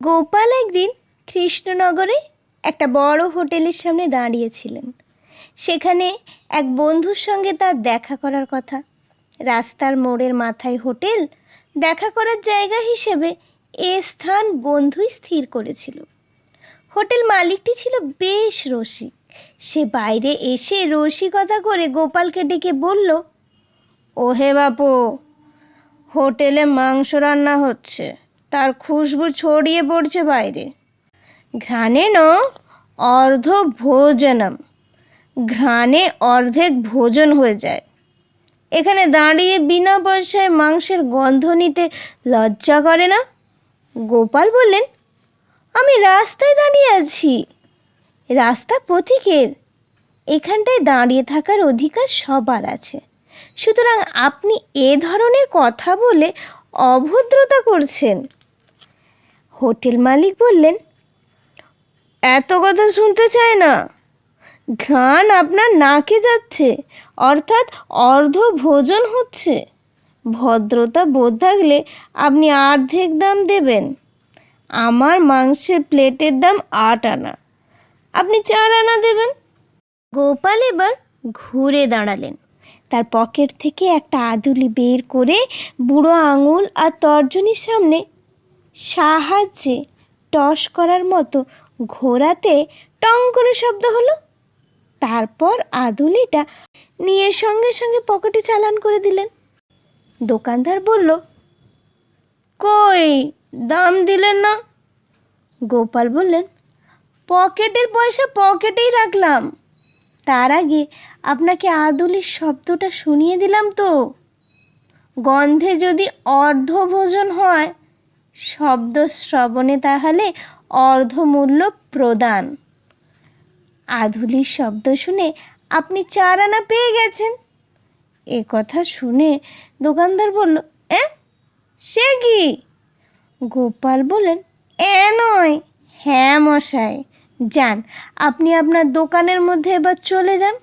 গোপাল একদিন কৃষ্ণনগরে একটা বড় হোটেলের সামনে দাঁড়িয়েছিলেন। সেখানে এক বন্ধুর সঙ্গে তার দেখা করার কথা। রাস্তার মোড়ের মাথায় হোটেল দেখা করার জায়গা হিসেবে এ স্থান বন্ধুই স্থির করেছিল। হোটেল মালিকটি ছিল বেশ রসিক। সে বাইরে এসে রসিকতা করে গোপালকে ডেকে বলল ও হে বাপু, হোটেলে মাংস রান্না হচ্ছে। তার খুশবু ছড়িয়ে পড়ছে বাইরে। ঘ্রাণেন অর্ধ ভোজনম। ঘ্রাণে অর্ধেক ভোজন হয়ে যায়। এখানে দাঁড়িয়ে বিনা পয়সায় মাংসের গন্ধ নিতে লজ্জা করে না? গোপাল বললেন, আমি রাস্তায় দাঁড়িয়ে আছি। রাস্তা পথিকের। এখানটায় দাঁড়িয়ে থাকার অধিকার সবার আছে। সুতরাং আপনি এ ধরনের কথা বলে অভদ্রতা করছেন। হোটেল মালিক বললেন, এত কথা শুনতে চায় না। ঘ্রাণ আপনার নাকে যাচ্ছে, অর্থাৎ অর্ধ ভোজন হচ্ছে। ভদ্রতা বোধ থাকলে আপনি অর্ধেক দাম দেবেন। আমার মাংসের প্লেটের দাম আট আনা। আপনি চার আনা দেবেন। গোপাল এবার ঘুরে দাঁড়ালেন। তার পকেট থেকে একটা আদুলি বের করে বুড়ো আঙুল আর তর্জনীর সামনে সাহায্যে টস করার মতো ঘোরাতে টং করে শব্দ হলো। তারপর আদুলিটা নিয়ে সঙ্গে সঙ্গে পকেটে চালান করে দিলেন। দোকানদার বলল, কই, দাম দিলেন না? গোপাল বললেন, পকেটের পয়সা পকেটেই রাখলাম। তার আগে আপনাকে আদুলির শব্দটা শুনিয়ে দিলাম তো। গন্ধে যদি অর্ধভোজন হয় শব্দ শ্রবণে তাহলে অর্ধমূল্য প্রদান। আধুলির শব্দ শুনে আপনি চার আনা পেয়ে গেছেন। এ কথা শুনে দোকানদার বলল, এ, সে কি? গোপাল বলেন এ নয়। হ্যাঁ মশাই, যান, আপনি আপনার দোকানের মধ্যে এবার চলে যান।